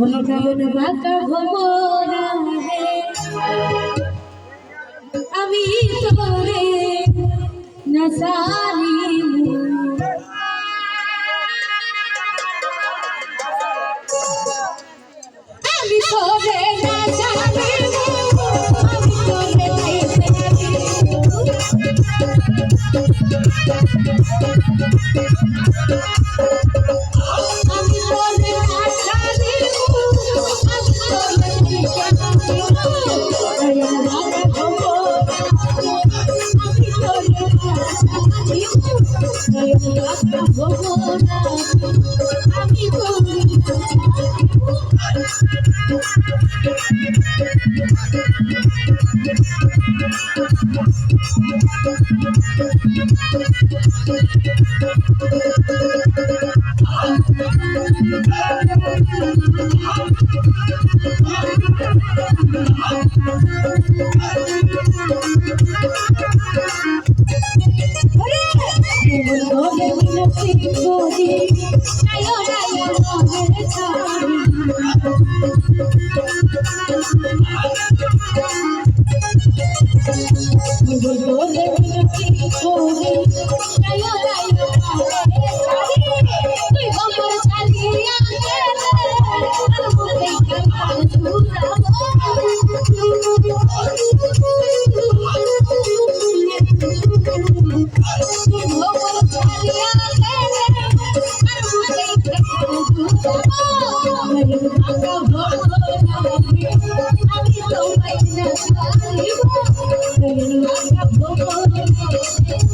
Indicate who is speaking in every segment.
Speaker 1: নয়ন বাঁকা ভোমরা হে আমি তোরে আমি নয়ন বাঁকা ভোমরা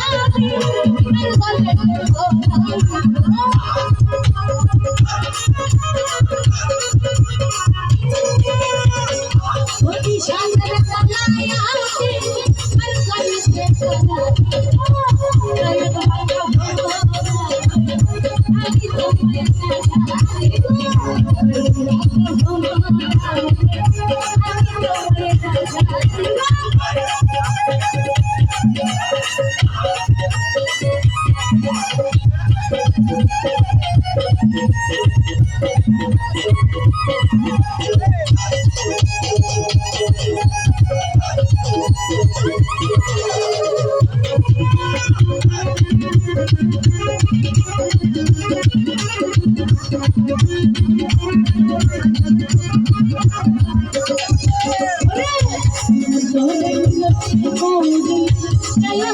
Speaker 1: Happy আমি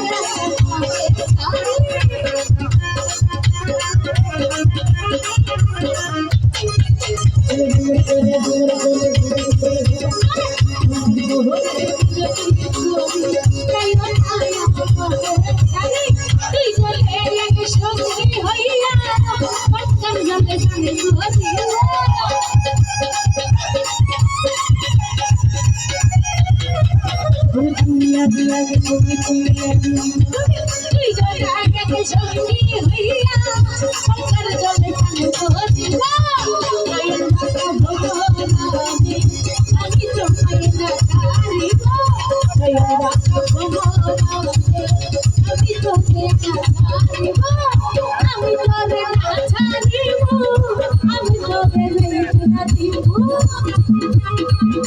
Speaker 1: তোমায় না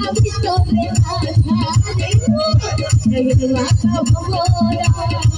Speaker 1: আমি তোরে না ছাড়িব